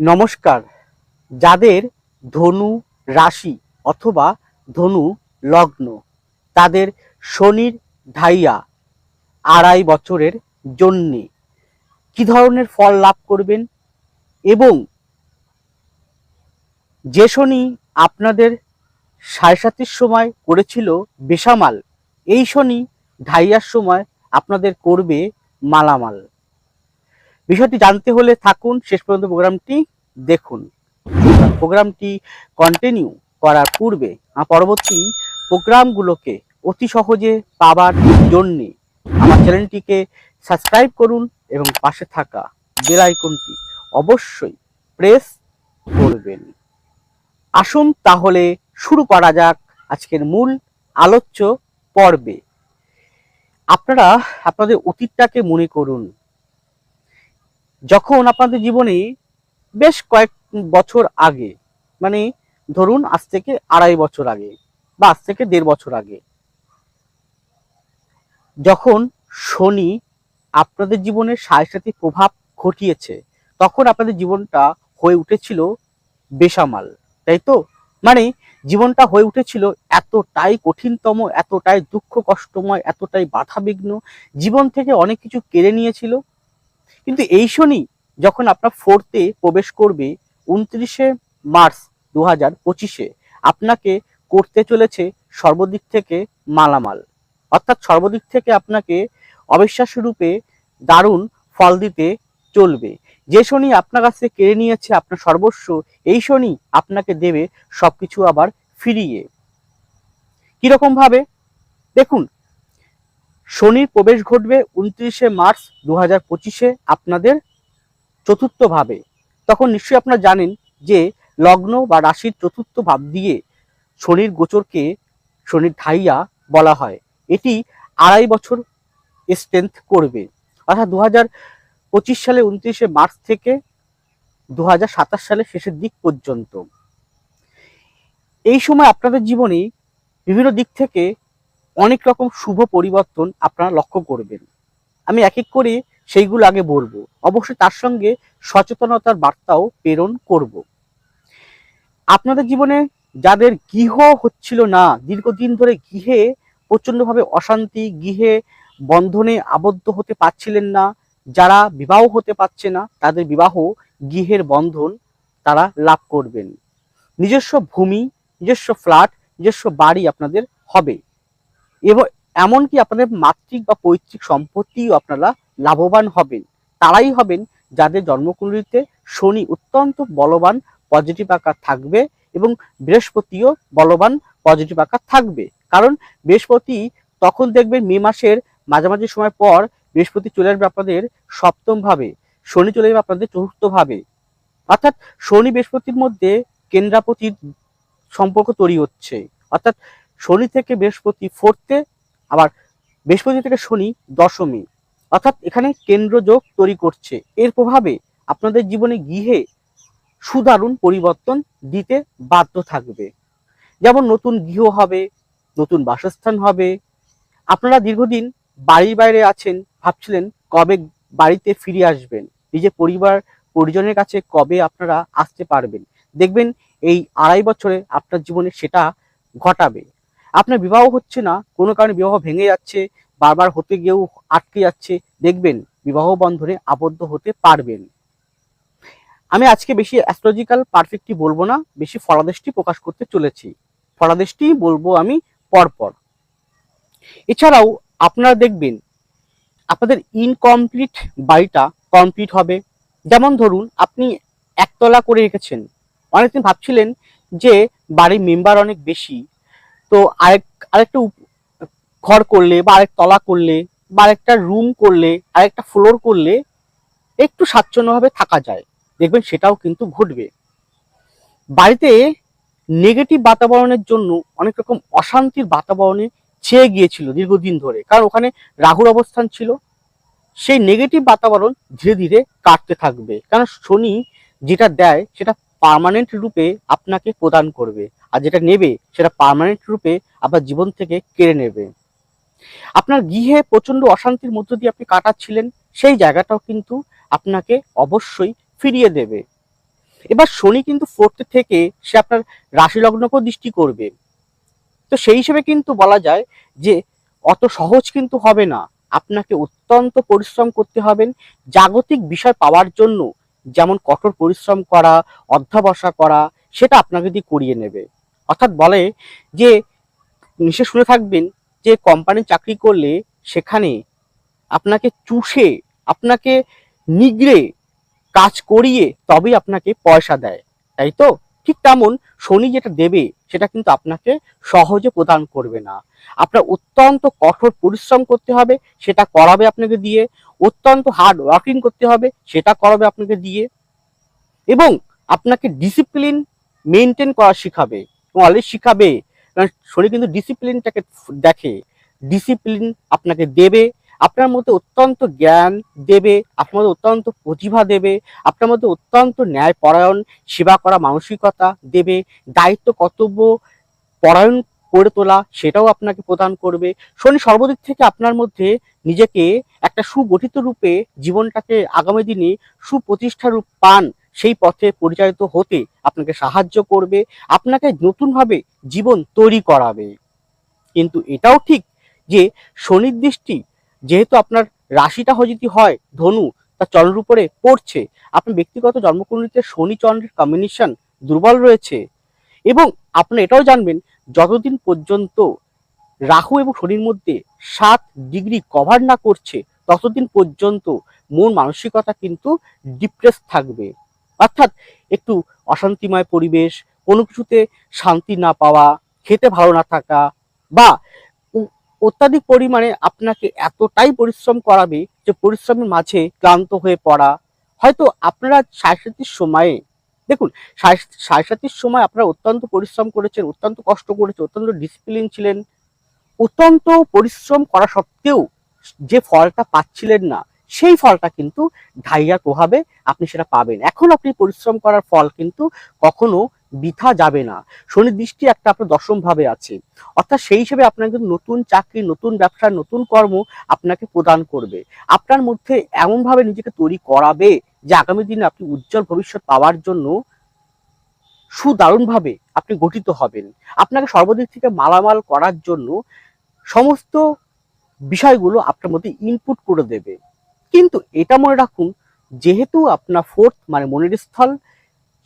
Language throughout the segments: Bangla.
নমস্কার। যাদের ধনু রাশি অথবা ধনু লগ্ন, তাদের শনির ঢাইয়া আড়াই বছরের জন্যে কি ধরনের ফল লাভ করবেন এবং যে শনি আপনাদের সাড়ে সাতির সময় করেছিল বেসামাল, এই শনি ঢাইয়ার সময় আপনাদের করবে মালামাল। বিষয়টি জানতে হলে থাকুন, শেষ পর্যন্ত প্রোগ্রামটি দেখুন। প্রোগ্রামটি কন্টিনিউ করার পূর্বে পরবর্তী প্রোগ্রামগুলোকে অতি সহজে পাবার জন্যে আমার চ্যানেলটিকে সাবস্ক্রাইব করুন এবং পাশে থাকা বেল আইকনটি অবশ্যই প্রেস করবেন। আসুন তাহলে শুরু করা যাক আজকের মূল আলোচ্য পর্বে। আপনারা, আপনাদের অতীতটাকে মনে করুন। যখন আপনাদের জীবনে বেশ কয়েক বছর আগে মানে ধরুন আজ থেকে আড়াই বছর আগে বা আজ থেকে দেড় বছর আগে, যখন শনি আপনাদের জীবনে সাড়ে সাথে প্রভাব ঘটিয়েছে, তখন আপনাদের জীবনটা হয়ে উঠেছিল বেসামাল, তাই তো? মানে জীবনটা হয়ে উঠেছিল এতটাই কঠিনতম, এতটাই দুঃখ কষ্টময়, এতটাই বাধাবিঘ্ন, জীবন থেকে অনেক কিছু কেড়ে নিয়েছিল কিন্তু এই শনি যখন আপনার ফোর্থে প্রবেশ করবে, উনত্রিশে মার্চ দু হাজার পঁচিশে, আপনাকে করতে চলেছে সর্বদিক থেকে মালামাল। অর্থাৎ সর্বদিক থেকে আপনাকে অবিশ্বাস্য রূপে দারুণ ফল দিতে চলবে। যে শনি আপনার কাছ কেড়ে নিয়েছে, আপনার সর্বস্ব, এই শনি আপনাকে দেবে সবকিছু আবার ফিরিয়ে। কীরকম ভাবে? দেখুন শনির প্রবেশ ঘটবে উনত্রিশে মার্চ দু হাজার পঁচিশে আপনাদের চতুর্থভাবে। তখন নিশ্চয়ই আপনারা জানেন যে লগ্ন বা রাশির চতুর্থ ভাব দিয়ে শনির গোচরকে শনির ঢাইয়া বলা হয়। এটি আড়াই বছর স্ট্রেংথ করবে। অর্থাৎ দু হাজার পঁচিশ সালে উনত্রিশে মার্চ থেকে দু হাজার সাতাশ সালের শেষের দিক পর্যন্ত। এই সময় আপনাদের জীবনে বিভিন্ন দিক থেকে অনেক রকম শুভ পরিবর্তন আপনারা লক্ষ্য করবেন। আমি এক এক করে সেইগুলো আগে বলব। অবশ্যই তার সঙ্গে সচেতনতার বার্তাও প্রেরণ করব। আপনাদের জীবনে যাদের গৃহ হচ্ছিল না, দীর্ঘদিন ধরে গৃহে প্রচণ্ডভাবে অশান্তি, গৃহে বন্ধনে আবদ্ধ হতে পারছিলেন না, যারা বিবাহ হতে পারছে না, তাদের বিবাহ গৃহের বন্ধন তারা লাভ করবেন। নিজস্ব ভূমি, নিজস্ব ফ্ল্যাট, নিজস্ব বাড়ি আপনাদের হবে। এবং এমনকি আপনাদের মাতৃক বা পৈতৃক সম্পত্তিও আপনারা লাভবান হবেন। তারাই হবেন যাদের জন্মকুণ্ডলিতে শনি অত্যন্ত বলবান পজিটিভ আকার থাকবে এবং বৃহস্পতিও বলবান পজিটিভ আকার থাকবে। কারণ বৃহস্পতি তখন দেখবেন মে মাসের মাঝামাঝি সময় পর বৃহস্পতি চলে আসবে আপনাদের সপ্তম ভাবে, শনি চলে যাবে আপনাদের চতুর্থ ভাবে। অর্থাৎ শনি বৃহস্পতির মধ্যে কেন্দ্রাপতির সম্পর্ক তৈরি হচ্ছে। অর্থাৎ শনি থেকে বৃহস্পতি ফোর্থে আবার বৃহস্পতি থেকে শনি দশমী। অর্থাৎ এখানে কেন্দ্রযোগ তৈরি করছে। এর প্রভাবে আপনাদের জীবনে গৃহে সুদারুণ পরিবর্তন দিতে বাধ্য থাকবে। যেমন নতুন গৃহ হবে, নতুন বাসস্থান হবে। আপনারা দীর্ঘদিন বাড়ির বাইরে আছেন, ভাবছিলেন কবে বাড়িতে ফিরে আসবেন। নিজের পরিবার, পরিজনের কাছে কবে আপনারা আসতে পারবেন। দেখবেন এই আড়াই বছরে আপনার জীবনে সেটা ঘটাবে। আপনার বিবাহ হচ্ছে না, কোনো কারণে বিবাহ ভেঙে যাচ্ছে, বারবার হতে গিয়েও আটকে যাচ্ছে, দেখবেন বিবাহ বন্ধনে আবদ্ধ হতে পারবেন। আমি আজকে বেশি অ্যাস্ট্রোলজিক্যাল পারফেক্টটি বলব না, বেশি ফলাদেশটি প্রকাশ করতে চলেছি। ফলাদেশটি বলব আমি পরপর। এছাড়াও আপনারা দেখবেন, আপনাদের ইনকমপ্লিট বাড়িটা কমপ্লিট হবে। যেমন ধরুন, আপনি একতলা করে রেখেছেন। অনেকদিন ভাবছিলেন যে বাড়ির মেম্বার অনেক বেশি তো আরেক, আরেকটা ঘর করলে বা আরেক তলা করলে বা আরেকটা রুম করলে, আরেকটা ফ্লোর করলে একটু স্বাচ্ছন্দ্যভাবে থাকা যায়। দেখবেন সেটাও কিন্তু ঘটবে। বাড়িতে নেগেটিভ বাতাবরণের জন্য অনেক রকম অশান্তির বাতাবরণে ছেয়ে গিয়েছিল দীর্ঘদিন ধরে। কারণ ওখানে রাহুর অবস্থান ছিল। সেই নেগেটিভ বাতাবরণ ধীরে ধীরে কাটতে থাকবে। কারণ শনি যেটা দেয় সেটা পার্মানেন্ট রূপে আপনাকে প্রদান করবে। আর যেটা নেবে, সেটা পার্মানেন্ট রূপে আপনার জীবন থেকে কেড়ে নেবে। আপনার গৃহে প্রচণ্ড অশান্তির মধ্য দিয়ে আপনি কাটাচ্ছিলেন, সেই জায়গাটাও কিন্তু আপনাকে অবশ্যই ফিরিয়ে দেবে। এবার শনি কিন্তু ফোর্থ থেকে সে আপনার রাশি লগ্নকেও দৃষ্টি করবে। তো সেই হিসেবে কিন্তু বলা যায় যে, অত সহজ কিন্তু হবে না। আপনাকে অত্যন্ত পরিশ্রম করতে হবেন। জাগতিক বিষয় পাওয়ার জন্য যেমন কঠোর পরিশ্রম করা, অধ্যাবসা করা, সেটা আপনাকে দিয়ে করিয়ে নেবে। অর্থাৎ বলে যে, নিশ্চয় শুনে থাকবেন যে কোম্পানি চাকরি করলে সেখানে আপনাকে চুষে, আপনাকে নিগড়ে কাজ করিয়ে তবেই আপনাকে পয়সা দেয়। তাই তো? ঠিক তেমন শনি যেটা দেবে, সেটা কিন্তু আপনাকে সহজে প্রদান করবে না। আপনার অত্যন্ত কঠোর পরিশ্রম করতে হবে, সেটা করাবে আপনাকে দিয়ে। অত্যন্ত হার্ড ওয়ার্কিং করতে হবে, সেটা করাবে আপনাকে দিয়ে। এবং আপনাকে ডিসিপ্লিন মেনটেন করা শিখাবে এবং অলরেডি শিখাবে। কারণ শরীর কিন্তু ডিসিপ্লিনটাকে দেখে। ডিসিপ্লিন আপনাকে দেবে আপনার মধ্যে অত্যন্ত জ্ঞান দেবে, আপনার মধ্যে অত্যন্ত প্রতিভা দেবে, আপনার মধ্যে অত্যন্ত ন্যায়পরায়ণ সেবা করা মানসিকতা দেবে, দায়িত্ব, কর্তব্য পরায়ণ করে তোলা সেটাও আপনাকে প্রদান করবে। শনি সর্বদিক থেকে আপনার মধ্যে নিজেকে একটা সুগঠিত রূপে জীবনটাকে আগামী দিনে সুপ্রতিষ্ঠা রূপ পান, সেই পথে পরিচালিত হতে আপনাকে সাহায্য করবে, আপনাকে নতুনভাবে জীবন তৈরি করাবে। কিন্তু এটাও ঠিক যে শনির দৃষ্টি যেহেতু আপনার রাশিটা যদি হয়, ধনু তার চন্দ্রের উপরে পড়ছে। আপনার ব্যক্তিগত জন্মকুণ্ডলিতে শনি চন্দ্রের কম্বিনেশন দুর্বল রয়েছে। এবং আপনি এটাও জানবেন, যতদিন পর্যন্ত রাহু এবং শনির মধ্যে সাত ডিগ্রি কভার না করছে, ততদিন পর্যন্ত মন মানসিকতা কিন্তু ডিপ্রেস থাকবে। অর্থাৎ একটু অশান্তিময় পরিবেশ, কোনো কিছুতে শান্তি না পাওয়া, খেতে ভালো না থাকা, বা অত্যাধিক পরিমাণে আপনাকে এতটাই পরিশ্রম করাবে যে পরিশ্রমের মাঝে ক্লান্ত হয়ে পড়া। হয়তো আপনারা সাড়ে সময়ে, দেখুন সাতির সময় আপনারা অত্যন্ত পরিশ্রম করেছেন, অত্যন্ত কষ্ট করেছেন, অত্যন্ত ডিসিপ্লিন ছিলেন। অত্যন্ত পরিশ্রম করা সত্ত্বেও যে ফলটা পাচ্ছিলেন না, সেই ফলটা কিন্তু ঢাইয়ার প্রভাবে আপনি সেটা পাবেন। এখন আপনি পরিশ্রম করার ফল কিন্তু কখনো বৃথা যাবে না। শনি দৃষ্টি একটা আপনার দশম ভাবে আছে। অর্থাৎ সেই হিসেবে আপনার কিন্তু নতুন চাকরি, নতুন ব্যবসা, নতুন কর্ম আপনাকে প্রদান করবে। আপনার মধ্যে এমনভাবে নিজেকে তৈরি করাবে যে আগামী দিনে আপনি উজ্জ্বল ভবিষ্যৎ পাওয়ার জন্য সুদারুণভাবে আপনি গঠিত হবেন। আপনাকে সর্বদিক থেকে মালামাল করার জন্য সমস্ত বিষয়গুলো আপনার মধ্যে ইনপুট করে দেবে। কিন্তু এটা মনে রাখুন, যেহেতু আপনার ফোর্থ মানে মনের স্থল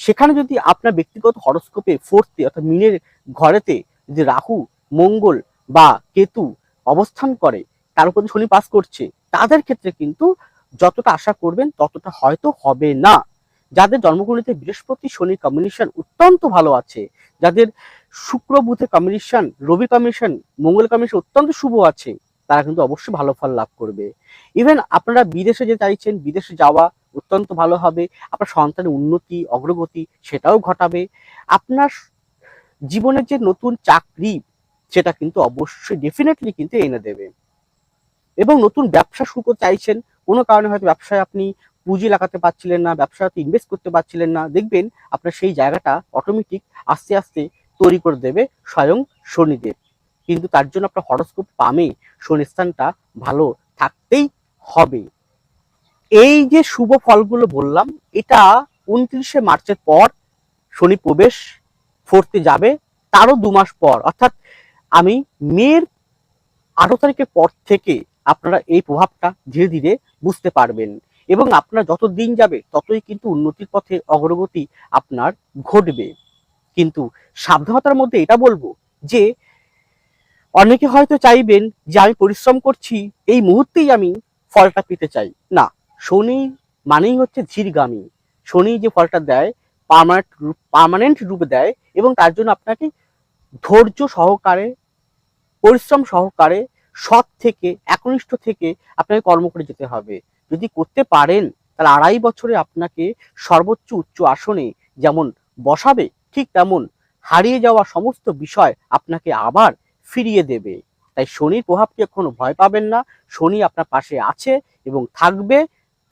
সেখানে যদি আপনার ব্যক্তিগত হরস্কোপে ফোর্থে অর্থাৎ মিনের ঘরেতে যদি রাহু, মঙ্গল বা কেতু অবস্থান করে, তার উপর শনি পাস করছে, তাদের ক্ষেত্রে কিন্তু যতটা আশা করবেন ততটা হয়তো হবে না। যাদের জন্মকুণ্ডলিতে বৃহস্পতি শনির কম্বিনেশন অত্যন্ত ভালো আছে, যাদের শুক্র বুধের কম্বিনেশন রবি কম্বিনেশন মঙ্গল কম্বিনেশন অত্যন্ত শুভ আছে, তারা কিন্তু অবশ্যই ভালো ফল লাভ করবে। ইভেন আপনারা বিদেশে যে চাইছেন, বিদেশে যাওয়া অত্যন্ত ভালো হবে, আপনার সন্তানের উন্নতি, অগ্রগতি সেটাও ঘটাবে। আপনার জীবনের যে নতুন চাকরি, সেটা কিন্তু অবশ্যই ডেফিনেটলি কিন্তু এনে দেবে। এবং নতুন ব্যবসা শুরু করতে চাইছেন, কোনো কারণে হয়তো ব্যবসায় আপনি পুঁজি লাগাতে পারছিলেন না, ব্যবসাতে ইনভেস্ট করতে পারছিলেন না, দেখবেন আপনার সেই জায়গাটা অটোমেটিক আস্তে আস্তে তৈরি করে দেবে স্বয়ং শনিদেব। কিন্তু তার জন্য আপনার হরস্কোপ পামে, শনি স্থানটা ভালো থাকতেই হবে। এই যে শুভ ফলগুলো বললাম, এটা উনত্রিশে মার্চের পর শনি প্রবেশ, ফোর্থে যাবে, তারও দু মাস পর। অর্থাৎ আমি মের আঠারো তারিখের পর থেকে আপনারা এই প্রভাবটা ধীরে ধীরে বুঝতে পারবেন। এবং আপনার যত দিন যাবে, ততই কিন্তু উন্নতির পথে অগ্রগতি আপনার ঘটবে। কিন্তু সাবধানতার মধ্যে এটা বলব যে, অনেকে হয়তো চাইবেন যে আমি পরিশ্রম করছি, এই মুহূর্তেই আমি ফলটা পেতে চাই। না শনি মানেই হচ্ছে ধীরগামী। শনি যে ফলটা দেয় পার্মানেন্ট পার্মানেন্ট রূপে দেয় এবং তার জন্য আপনাকে ধৈর্য সহকারে, পরিশ্রম সহকারে, সৎ থেকে, একনিষ্ঠ থেকে আপনাকে কর্ম করে যেতে হবে। যদি করতে পারেন, তাহলে আড়াই বছরে আপনাকে সর্বোচ্চ উচ্চ আসনে যেমন বসাবে, ঠিক তেমন হারিয়ে যাওয়া সমস্ত বিষয় আপনাকে আবার ফিরিয়ে দেবে। তাই শনির প্রভাবটি এখনও ভয় পাবেন না। শনি আপনার পাশে আছে এবং থাকবে।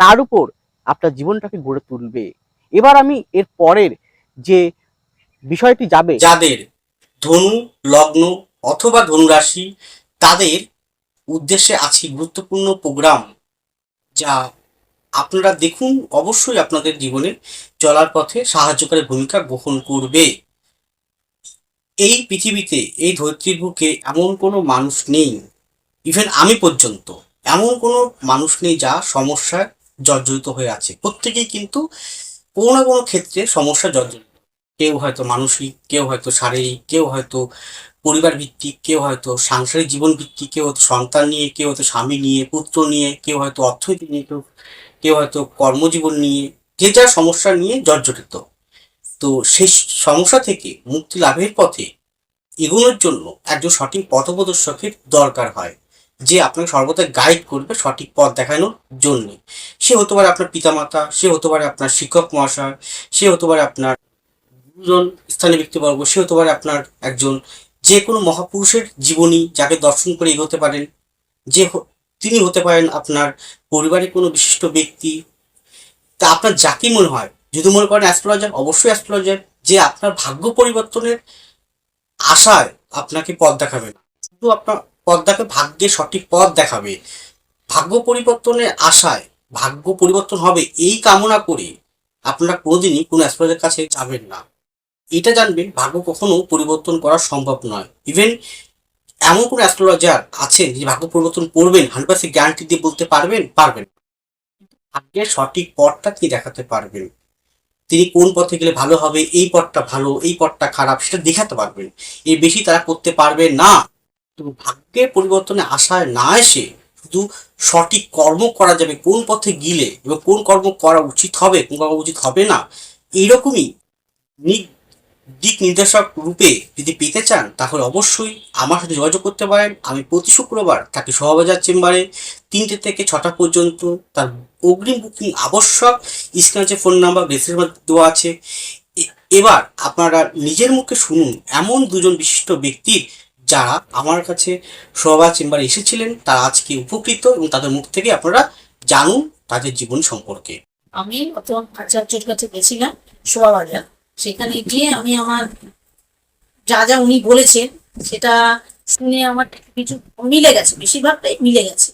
তার উপর আপনার জীবনটাকে গড়ে তুলবে। এবার আমি এর পরের যে বিষয়টি যাবে, যাদের ধনু, লগ্ন অথবা ধনুরাশি, তাদের উদ্দেশ্যে আছে গুরুত্বপূর্ণ প্রোগ্রাম যা আপনারা দেখুন, অবশ্যই আপনাদের জীবনে চলার পথে সাহায্যকারী ভূমিকা গ্রহণ করবে। এই পৃথিবীতে, এই ধরিত্রীর বুকে এমন কোনো মানুষ নেই ইভেন আমি পর্যন্ত। এমন কোনো মানুষ নেই যা সমস্যায় জর্জরিত হয়ে আছে। প্রত্যেকেই কিন্তু কোনো না কোনো ক্ষেত্রে সমস্যা জর্জরিত। কেউ হয়তো মানসিক, কেউ হয়তো শারীরিক, কেউ হয়তো পরিবার ভিত্তিক কেউ হয়তো সাংসারিক জীবন ভিত্তিক কেউ হয়তো সন্তান নিয়ে, কেউ হয়তো স্বামী নিয়ে, পুত্র নিয়ে, কেউ হয়তো অর্থনীতি নিয়ে, কেউ কেউ হয়তো কর্মজীবন নিয়ে, যে যার সমস্যা নিয়ে জর্জরিত। তো সেই সমস্যা থেকে মুক্তি লাভের পথে এগোনোর জন্য একজন সঠিক পথপ্রদর্শকের দরকার হয়। যে আপনাকে সর্বদা গাইড করবে সঠিক পথ দেখানোর জন্য সে হতে পারে আপনার পিতামাতা, সে হতে পারে আপনার শিক্ষক মহাশয়, সে হতে পারে আপনার গুরুজন স্থানীয় ব্যক্তিবর্গ, সে হতে পারে আপনার একজন যে কোনো মহাপুরুষের জীবনী যাকে দর্শন করে এগোতে পারেন, যে তিনি হতে পারেন আপনার পরিবারের কোনো বিশিষ্ট ব্যক্তি। তা আপনার যাকে মনে হয়, যদি মনে করেন অ্যাস্ট্রোলজার অবশ্যই অ্যাস্ট্রোলজার যে আপনার ভাগ্য পরিবর্তনের আশায় আপনাকে পথ দেখাবে না। শুধু আপনার পথ দেখাবে ভাগ্যের সঠিক পথ দেখাবে। ভাগ্য পরিবর্তনের আশায় ভাগ্য পরিবর্তন হবে এই কামনা করে আপনারা কোনোদিনই কোনো অ্যাস্ট্রোলজার কাছে যাবেন না। এটা জানবেন, ভাগ্য কখনো পরিবর্তন করা সম্ভব নয়। ইভেন এমন কোনো অ্যাস্ট্রোলজার আছেন যে ভাগ্য পরিবর্তন করবেন হান্ড্রেড পার্সেন্ট গ্যারান্টি দিয়ে বলতে পারবেন পারবেন ভাগ্যের সঠিক পথটা তিনি দেখাতে পারবেন। তিনি কোন পথে গেলে ভালো হবে, এই পথটা ভালো, এই পথটা খারাপ, সেটা দেখাতে পারবেন। এর বেশি তারা করতে পারবে না। তো ভাগ্যের পরিবর্তনে আশায় না এসে শুধু সঠিক কর্ম করা যাবে, কোন পথে গিলে এবং কোন কর্ম করা উচিত হবে, কোন কর্ম উচিত হবে না, এইরকমই দিক নির্দেশক রূপে যদি পেতে চান, তাহলে অবশ্যই আমার সাথে যোগাযোগ করতে পারেন। আমি প্রতি শুক্রবার থাকি সহবাজার চেম্বারে তিনটে থেকে ছটা পর্যন্ত তার অগ্রিম বুকিং আবশ্যক। স্ক্রিনে ফোন নাম্বার মেসেজ দেওয়া আছে। এবার আপনারা নিজের মুখে শুনুন, এমন দুজন বিশিষ্ট ব্যক্তির যারা আমার কাছে সভা চেম্বারে এসেছিলেন, তারা আজকে উপকৃত এবং তাদের মুখ থেকে আপনারা জানুন তাদের জীবন সম্পর্কে। আমি আচার্যের কাছে গেছিলাম শোয়াবাজার সেখানে গিয়ে আমি আমার যা যা উনি বলেছেন, সেটা শুনে আমার কিছু মিলে গেছে, বেশিরভাগটাই মিলে গেছে।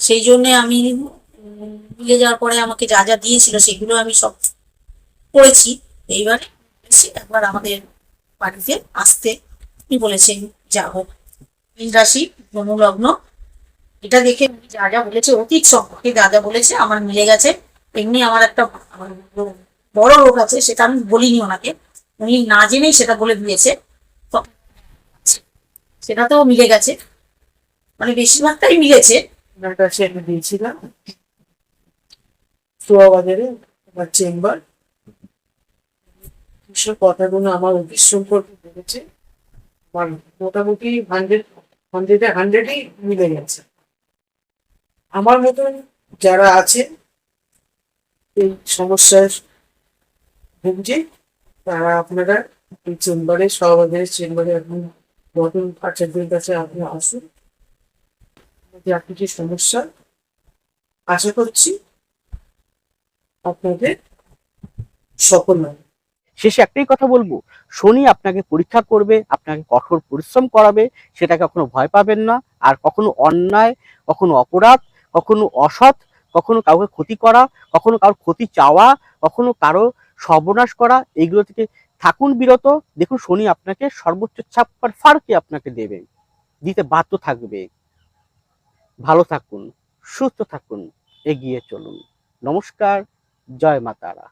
সেই জন্যে আমি মিলে যাওয়ার পরে আমাকে যা যা দিয়েছিল, সেগুলো আমি সব করেছি এইবার একবার আমাদের বাড়িতে আসতে উনি বলেছেন যা হোক, মীন রাশি, ধনুলগ্ন। এটা দেখে যা যা বলেছে, অতীত সম্পর্কে যা যা বলেছে, আমার মিলে গেছে। এমনি আমার একটা বড় রোগ আছে, সেটা আমি বলিনি ওনাকে। উনি না জেনেই সেটা বলে দিয়েছে। তো- সেটাতেও মিলে গেছে। মানে বেশিরভাগটাই মিলেছে। ওনার কাছে আমি দিয়েছিলাম। বাজারে আমার চেম্বার। কথাগুলো আমার অফিস সম্পর্কে বলেছে। মোটামুটি হান্ড্রেড হান্ড্রেডে হান্ড্রেডই মিলে গেছে। আমার মতন যারা আছে এই সমস্যার ভুগছে তারা আপনারা এই চেম্বারে সহবাজারের চেম্বারে এখন নতুন আচার্যের কাছে আপনি আসুন। যে আপনি যে সমস্যা, আশা করছি আপনাদের সফল হবে শেষে একটাই কথা বলব শনি আপনাকে পরীক্ষা করবে, আপনাকে কঠোর পরিশ্রম করাবে, সেটা কখনো ভয় পাবেন না। আর কখনো অন্যায়, কখনো অপরাধ, কখনো অসৎ, কখনো কাউকে ক্ষতি করা, কখনো কারোর ক্ষতি চাওয়া, কখনো কারও সর্বনাশ করা এইগুলো থেকে থাকুন বিরত। দেখুন শনি আপনাকে সর্বোচ্চ ছাপ্পার ফারকে আপনাকে দেবে। দিতে বাধ্য থাকবে। ভালো থাকুন, সুস্থ থাকুন, এগিয়ে চলুন। নমস্কার, জয় মাতারা